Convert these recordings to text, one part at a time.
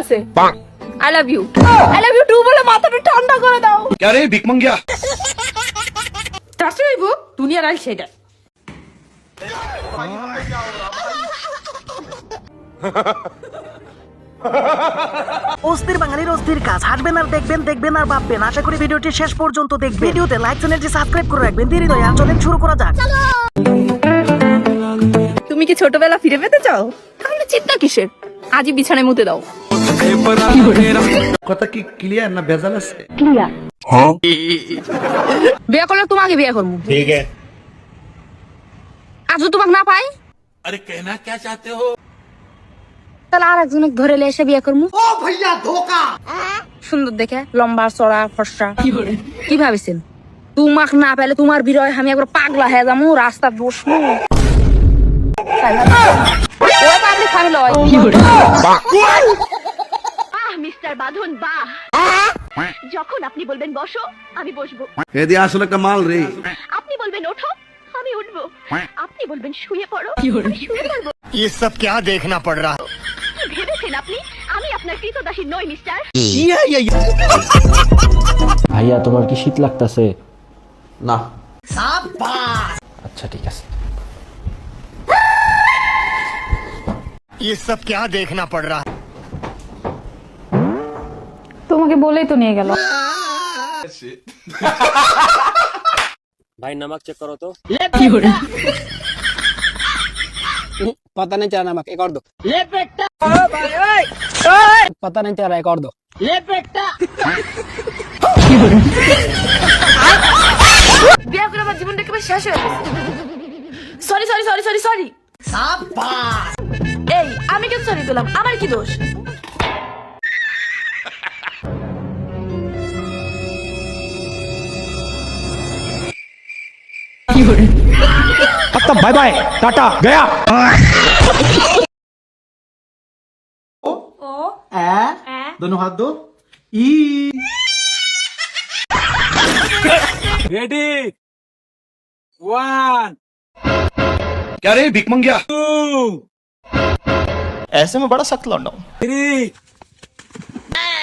আছে। I love you I love you too বলে মাথাটা ঠান্ডা করে দাও। আরে বিক মাঙ্গিয়া চাষে হইব দুনিয়ার আল সেটা অস্থির বাঙালির অস্থির কাজ। হাসবেন আর দেখবেন দেখবেন আর ভাববেন। আশা করি ভিডিওটি শেষ পর্যন্ত দেখবেন। ভিডিওতে লাইক চ্যানেলটি সাবস্ক্রাইব করে রাখবেন। দেরি নয় আর চলেন শুরু করা যাক। তুমি কি ছোটবেলা ফিরে পেতে চাও? তাহলে চিন্তা কিসের? আজই বিছানায় মুতে দাও। কথা কি ক্লিয়ার না ভেজাল আছে? হ্যাঁ। করলে তোমাকে করব। আজও না পাই? আরে কেনা কে চাতে হো? ধরে এসে বিয়ে করব। সুন্দর দেখে লম্বা চড়া ফর্সা। কি ভাবিছিল তোমাক না পেলে তোমার বিরয় আমি একবার পাগলা হয়ে যাব রাস্তা বসবো। মিস্টার বাঁধন বাহ যখন আপনি বলবেন বসো আমি বসবো এদি আসলে একটা মাল রে আপনি বলবেন ওঠো আমি উঠবো আপনি বলবেন শুয়ে পড়ো আমি শুয়ে পড়বো ये सब क्या देखना पड़ रहा है কি ভেবেছেন আপনি আমি আপনার কৃতদাসী নই মিস্টার ভাইয়া তোমার কি শীত লাগতাছে না আচ্ছা ঠিক আছে ये सब क्या देखना पड़ रहा है তোমাকে বলেই তো নিয়ে গেল भाई नमक चेक करो तो কি করে पता नहीं चला नमक एक और दो ले बेटा पता नहीं चला एक और दो বিয়ে করে আমার জীবনটা একেবারে শেষ হয়ে গেছে sorry sorry sorry sorry sorry এই আমি কেন সরি দিলাম আমার কি দোষ अब तब बाय बाय टाटा गया। ओ ओ ए। दोनों हाथ दो। ई। रेडी वन क्या रे भिक मंग गया? ऐसे में बड़ा सख्त लौंडा हूँ। थ्री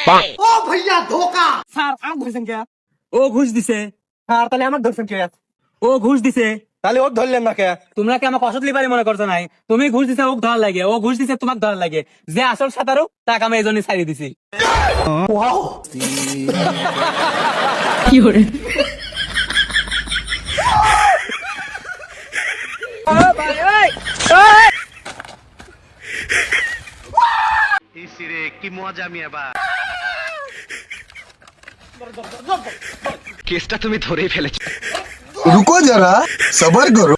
ओ भैया धोखा। सार आप घुस गया। ओ घुस दिसे। सार तले हमारे घुस गया। ও ঘুষ দিছে। তাহলে ও ধরলেন না কে? তোমরা কি আমাকে অসৎ লিবারি মনে করছ নাই? তুমি ঘুষ দিছে ও ধর লাগে। ও ঘুষ দিছে তোমাকে ধর লাগে। যে আসল সাঁতারও তাকে আমি এই জন্য ছাড়িয়ে দিছি। কি করে? কেসটা তুমি ধরেই ফেলেছো। रुको जरा सबर करो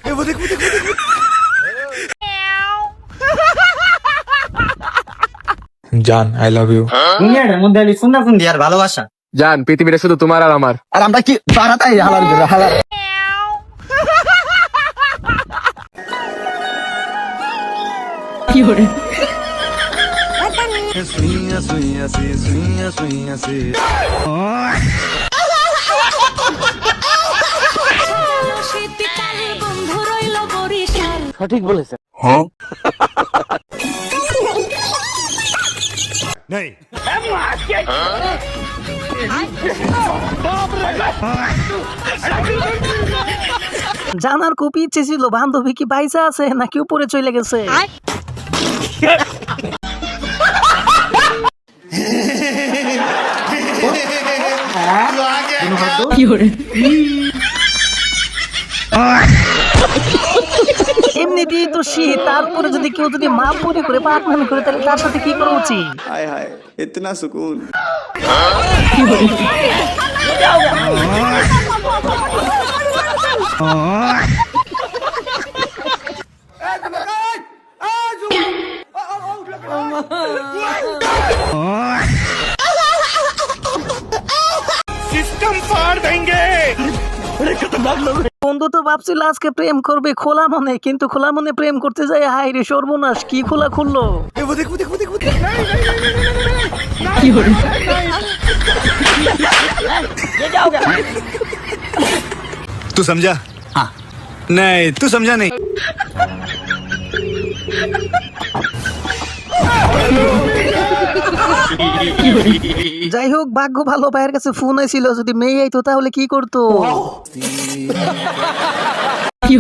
জান আই লাভ ইউ দুনিয়াটার মধ্যে আলি সুন্দর সুন্দর আর ভালোবাসা জান পৃথিবীটা শুধু তোমার আর আমার আর আমরা কি বারাতাই হালার হালার কি করে সঠিক বলেছে জানার খুব ইচ্ছে ছিল বান্ধবী কি বাইসা আছে নাকি উপরে চলে গেছে? কি করে এমনিতেই তো শীত তারপরে যদি কেউ যদি মা পুরি করে পাটনামি করে তাহলে তার সাথে কি করা উচিত हाय हाय इतना सुकून বন্ধু তো ভাবছিল আজকে প্রেম করবে খোলা মনে কিন্তু খোলা মনে প্রেম করতে যায় হাই রে সর্বনাশ কি খোলা খুললো কি করে तू समझा हाँ नहीं तू समझा नहीं যাই হোক ভাগ্য ভালো ভাইয়ের কাছে ফোন আইছিল যদি মেয়ে আইতো তাহলে কি করতো? কি